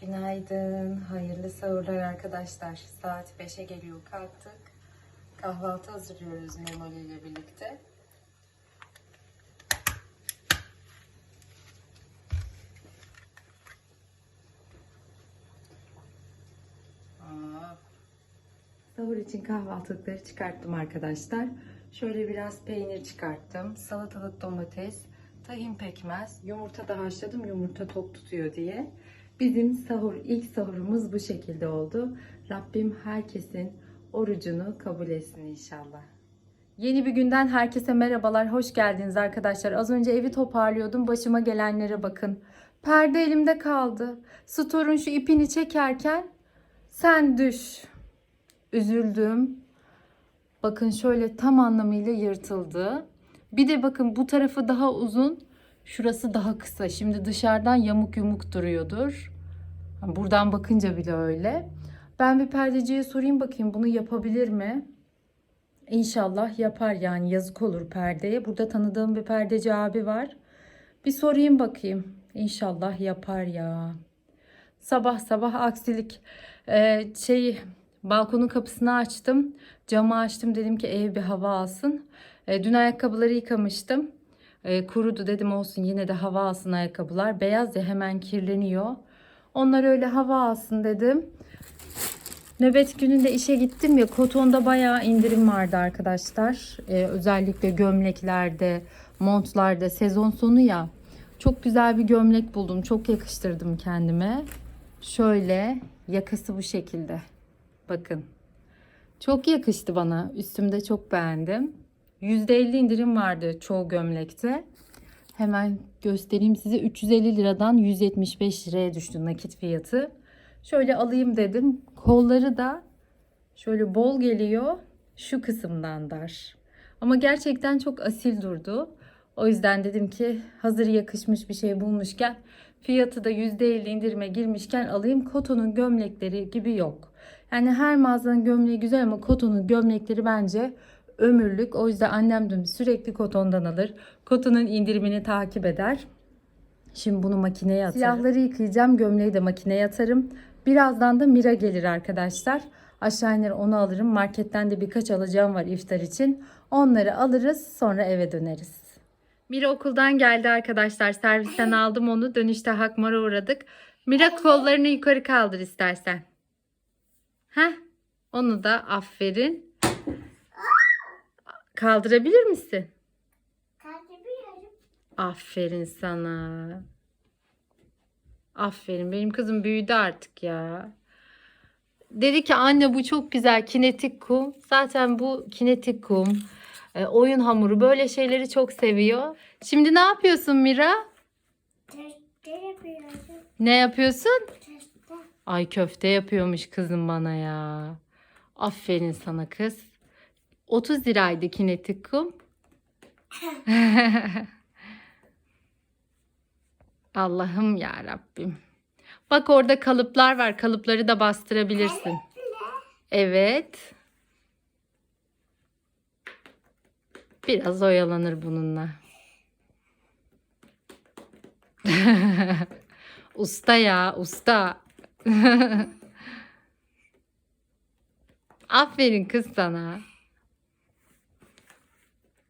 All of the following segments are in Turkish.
Günaydın, hayırlı sahurlar arkadaşlar. Saat 5'e geliyor kalktık. Kahvaltı hazırlıyoruz Memoli ile birlikte. Aa, Sahur için kahvaltılıkları çıkarttım arkadaşlar. Şöyle biraz peynir çıkarttım. Salatalık domates, tahin pekmez, yumurta da haşladım yumurta tok tutuyor diye. Bizim sahur, ilk sahurumuz bu şekilde oldu. Rabbim herkesin orucunu kabul etsin inşallah. Yeni bir günden herkese merhabalar. Hoş geldiniz arkadaşlar. Az önce evi toparlıyordum. Başıma gelenlere bakın. Perde elimde kaldı. Storun şu ipini çekerken sen düş. Üzüldüm. Bakın şöyle tam anlamıyla yırtıldı. Bir de bakın bu tarafı daha uzun. Şurası daha kısa. Şimdi dışarıdan yamuk yumuk duruyordur. Buradan bakınca bile öyle. Ben bir perdeciye sorayım bakayım bunu yapabilir mi? İnşallah yapar yani yazık olur perdeye. Burada tanıdığım bir perdeci abi var. Bir sorayım bakayım. İnşallah yapar ya. Sabah sabah aksilik. Ee, şey balkonun kapısını açtım. Camı açtım dedim ki ev bir hava alsın. Ee, dün ayakkabıları yıkamıştım. Ee, kurudu dedim olsun yine de hava alsın ayakkabılar. Beyaz ya hemen kirleniyor. Onlar öyle hava alsın dedim. Nöbet gününde işe gittim ya kotonda bayağı indirim vardı arkadaşlar. Ee, özellikle gömleklerde, montlarda sezon sonu ya. Çok güzel bir gömlek buldum. Çok yakıştırdım kendime. Şöyle yakası bu şekilde. Bakın. Çok yakıştı bana. Üstümde çok beğendim. %50 indirim vardı çoğu gömlekte. Hemen göstereyim size. 350 liradan 175 liraya düştü nakit fiyatı. Şöyle alayım dedim. Kolları da şöyle bol geliyor. Şu kısımdan dar. Ama gerçekten çok asil durdu. O yüzden dedim ki hazır yakışmış bir şey bulmuşken fiyatı da %50 indirime girmişken alayım. Kotonun gömlekleri gibi yok. Yani her mağazanın gömleği güzel ama kotonun gömlekleri bence ömürlük. O yüzden annem dün sürekli kotondan alır. Kotonun indirimini takip eder. Şimdi bunu makineye atarım. Silahları yıkayacağım. Gömleği de makineye atarım. Birazdan da Mira gelir arkadaşlar. Aşağı iner onu alırım. Marketten de birkaç alacağım var iftar için. Onları alırız sonra eve döneriz. Mira okuldan geldi arkadaşlar. Servisten aldım onu. Dönüşte Hakmar'a uğradık. Mira kollarını yukarı kaldır istersen. Heh. Onu da aferin. Kaldırabilir misin? Kaldırıyorum. Aferin sana. Aferin. Benim kızım büyüdü artık ya. Dedi ki anne bu çok güzel kinetik kum. Zaten bu kinetik kum. e, oyun hamuru böyle şeyleri çok seviyor. Şimdi ne yapıyorsun Mira? Teste yapıyorum. Ne yapıyorsun? Teste. Ay köfte yapıyormuş kızım bana ya. Aferin sana kız. 30 liraydı kinetik. Allah'ım ya Rabbim. Bak orada kalıplar var. Kalıpları da bastırabilirsin. Evet. Biraz oyalanır bununla. usta ya, usta. Aferin kız sana.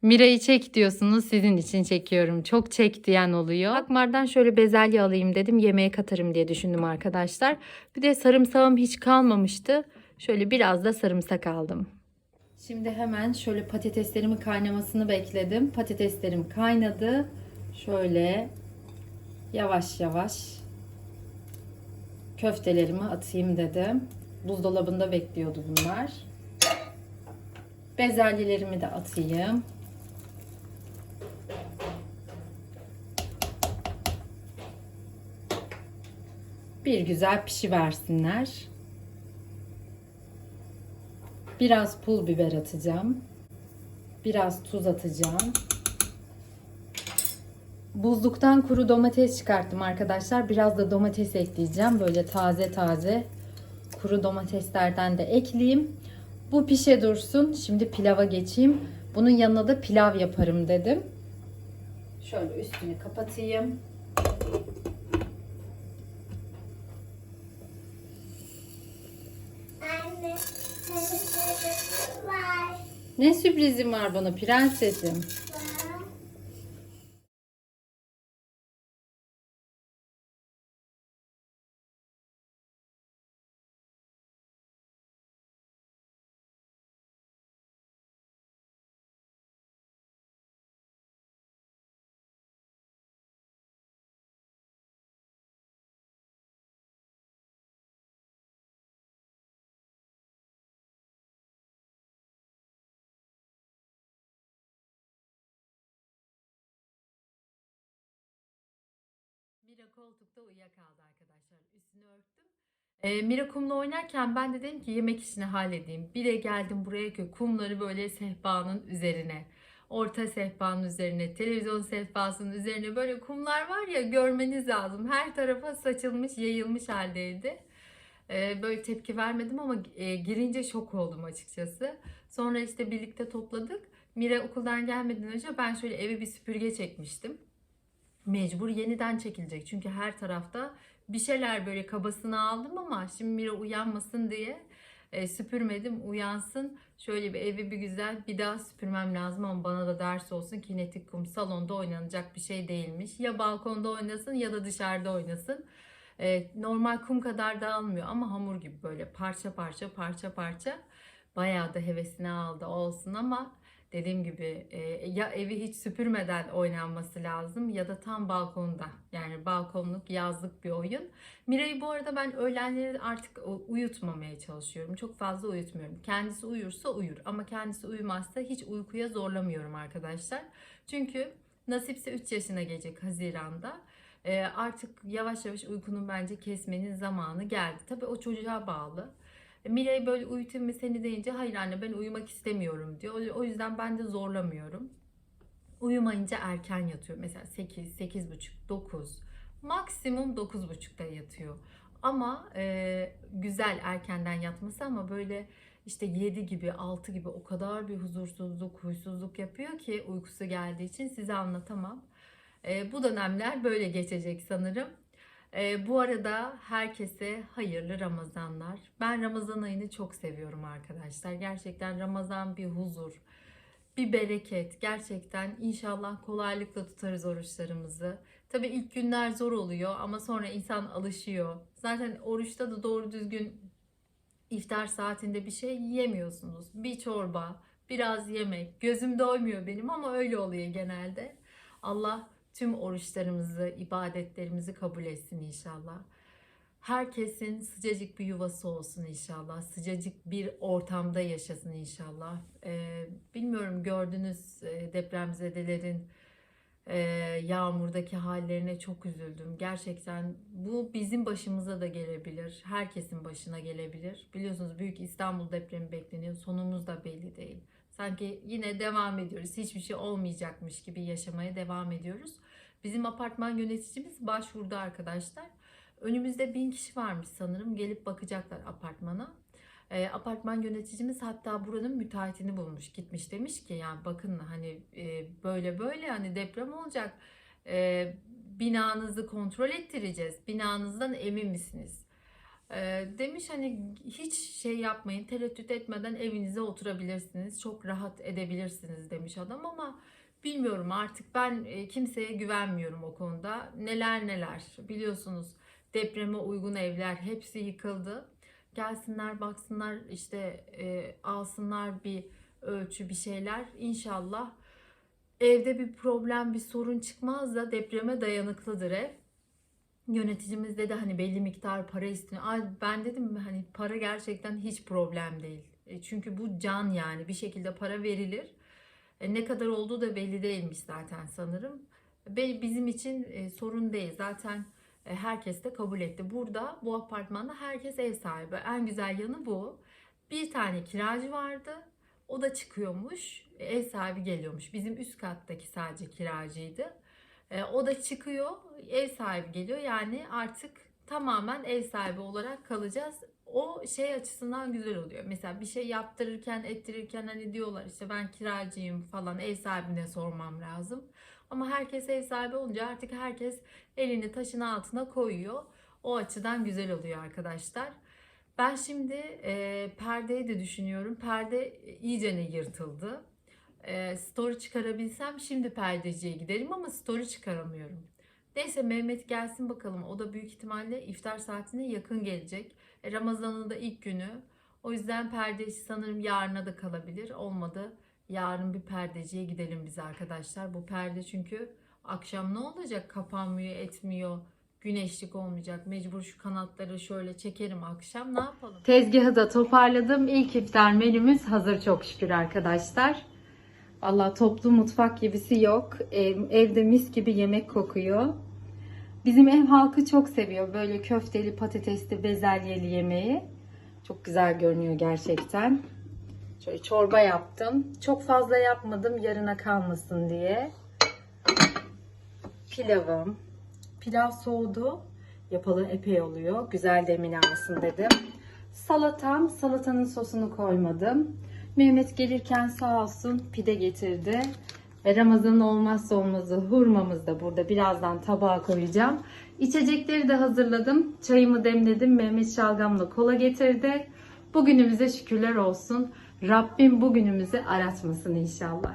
Mira'yı çek diyorsunuz sizin için çekiyorum. Çok çek diyen oluyor. Akmar'dan şöyle bezelye alayım dedim. Yemeğe katarım diye düşündüm arkadaşlar. Bir de sarımsağım hiç kalmamıştı. Şöyle biraz da sarımsak aldım. Şimdi hemen şöyle patateslerimin kaynamasını bekledim. Patateslerim kaynadı. Şöyle yavaş yavaş köftelerimi atayım dedim. Buzdolabında bekliyordu bunlar. Bezelyelerimi de atayım. Bir güzel pişiversinler. Biraz pul biber atacağım. Biraz tuz atacağım. Buzluktan kuru domates çıkarttım arkadaşlar. Biraz da domates ekleyeceğim. Böyle taze taze kuru domateslerden de ekleyeyim. Bu pişe dursun. Şimdi pilava geçeyim. Bunun yanına da pilav yaparım dedim. Şöyle üstünü kapatayım. Ne sürprizim var bana prensesim? Mira koltukta uyuyakaldı arkadaşlar. Üstünü örttüm. E, Mira kumla oynarken ben de dedim ki yemek işini halledeyim. Bir de geldim buraya ki kumları böyle sehpanın üzerine. Orta sehpanın üzerine, televizyon sehpasının üzerine böyle kumlar var ya görmeniz lazım. Her tarafa saçılmış, yayılmış haldeydi. E, böyle tepki vermedim ama e, girince şok oldum açıkçası. Sonra işte birlikte topladık. Mira okuldan gelmeden önce ben şöyle eve bir süpürge çekmiştim mecbur yeniden çekilecek. Çünkü her tarafta bir şeyler böyle kabasını aldım ama şimdi Mira uyanmasın diye e, süpürmedim. Uyansın. Şöyle bir evi bir güzel bir daha süpürmem lazım ama bana da ders olsun. Kinetik kum salonda oynanacak bir şey değilmiş. Ya balkonda oynasın ya da dışarıda oynasın. E, normal kum kadar dağılmıyor ama hamur gibi böyle parça parça parça parça. Bayağı da hevesini aldı olsun ama dediğim gibi e, ya evi hiç süpürmeden oynanması lazım ya da tam balkonda yani balkonluk yazlık bir oyun. Mira'yı bu arada ben öğlenleri artık uyutmamaya çalışıyorum. Çok fazla uyutmuyorum. Kendisi uyursa uyur ama kendisi uyumazsa hiç uykuya zorlamıyorum arkadaşlar. Çünkü nasipse 3 yaşına gelecek Haziran'da. E, artık yavaş yavaş uykunun bence kesmenin zamanı geldi. Tabii o çocuğa bağlı. Mira'yı böyle uyutayım mı seni deyince hayır anne ben uyumak istemiyorum diyor. O yüzden ben de zorlamıyorum. Uyumayınca erken yatıyor. Mesela 8, 8.30, 9. Maksimum 9.30'da yatıyor. Ama e, güzel erkenden yatması ama böyle işte 7 gibi 6 gibi o kadar bir huzursuzluk, huysuzluk yapıyor ki uykusu geldiği için size anlatamam. E, bu dönemler böyle geçecek sanırım. Ee, bu arada herkese hayırlı Ramazanlar. Ben Ramazan ayını çok seviyorum arkadaşlar. Gerçekten Ramazan bir huzur, bir bereket. Gerçekten inşallah kolaylıkla tutarız oruçlarımızı. Tabii ilk günler zor oluyor ama sonra insan alışıyor. Zaten oruçta da doğru düzgün iftar saatinde bir şey yiyemiyorsunuz. Bir çorba, biraz yemek. Gözüm doymuyor benim ama öyle oluyor genelde. Allah tüm oruçlarımızı, ibadetlerimizi kabul etsin inşallah. Herkesin sıcacık bir yuvası olsun inşallah. Sıcacık bir ortamda yaşasın inşallah. Ee, bilmiyorum gördünüz e, depremzedelerin e, yağmurdaki hallerine çok üzüldüm. Gerçekten bu bizim başımıza da gelebilir. Herkesin başına gelebilir. Biliyorsunuz Büyük İstanbul depremi bekleniyor. Sonumuz da belli değil. Sanki yine devam ediyoruz. Hiçbir şey olmayacakmış gibi yaşamaya devam ediyoruz. Bizim apartman yöneticimiz başvurdu arkadaşlar. Önümüzde bin kişi varmış sanırım. Gelip bakacaklar apartmana. E, apartman yöneticimiz hatta buranın müteahhitini bulmuş. Gitmiş demiş ki yani bakın hani e, böyle böyle hani deprem olacak. E, binanızı kontrol ettireceğiz. Binanızdan emin misiniz? E, demiş hani hiç şey yapmayın tereddüt etmeden evinize oturabilirsiniz. Çok rahat edebilirsiniz demiş adam ama bilmiyorum artık ben e, kimseye güvenmiyorum o konuda. Neler neler biliyorsunuz depreme uygun evler hepsi yıkıldı. Gelsinler baksınlar işte e, alsınlar bir ölçü bir şeyler İnşallah evde bir problem bir sorun çıkmaz da depreme dayanıklıdır ev. Yöneticimiz dedi hani belli miktar para istiyor. Ben dedim hani para gerçekten hiç problem değil. E, çünkü bu can yani bir şekilde para verilir. E, ne kadar olduğu da belli değilmiş zaten sanırım. Bizim için e, sorun değil. Zaten e, herkes de kabul etti. Burada bu apartmanda herkes ev sahibi. En güzel yanı bu. Bir tane kiracı vardı. O da çıkıyormuş. Ev sahibi geliyormuş. Bizim üst kattaki sadece kiracıydı. O da çıkıyor. Ev sahibi geliyor. Yani artık tamamen ev sahibi olarak kalacağız o şey açısından güzel oluyor. Mesela bir şey yaptırırken, ettirirken hani diyorlar işte ben kiracıyım falan ev sahibine sormam lazım. Ama herkes ev sahibi olunca artık herkes elini taşın altına koyuyor. O açıdan güzel oluyor arkadaşlar. Ben şimdi e, perdeyi de düşünüyorum. Perde iyicene yırtıldı. E, story çıkarabilsem şimdi perdeciye giderim ama story çıkaramıyorum. Neyse Mehmet gelsin bakalım. O da büyük ihtimalle iftar saatine yakın gelecek. Ramazan'ın da ilk günü. O yüzden perdeci sanırım yarına da kalabilir. Olmadı yarın bir perdeciye gidelim biz arkadaşlar. Bu perde çünkü akşam ne olacak? Kapanmıyor, etmiyor. Güneşlik olmayacak. Mecbur şu kanatları şöyle çekerim akşam. Ne yapalım? Tezgahı da toparladım. İlk iftar menümüz hazır çok şükür arkadaşlar. Valla toplu mutfak gibisi yok. Ev- evde mis gibi yemek kokuyor. Bizim ev halkı çok seviyor böyle köfteli, patatesli, bezelyeli yemeği. Çok güzel görünüyor gerçekten. Şöyle çorba yaptım. Çok fazla yapmadım yarına kalmasın diye. Pilavım. Pilav soğudu. Yapalı epey oluyor. Güzel demini alsın dedim. Salatam. Salatanın sosunu koymadım. Mehmet gelirken sağ olsun pide getirdi. Ve Ramazan'ın olmazsa olmazı hurmamız da burada. Birazdan tabağa koyacağım. İçecekleri de hazırladım. Çayımı demledim. Mehmet şalgamla kola getirdi. Bugünümüze şükürler olsun. Rabbim bugünümüzü aratmasın inşallah.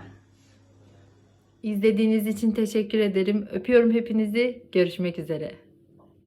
İzlediğiniz için teşekkür ederim. Öpüyorum hepinizi. Görüşmek üzere.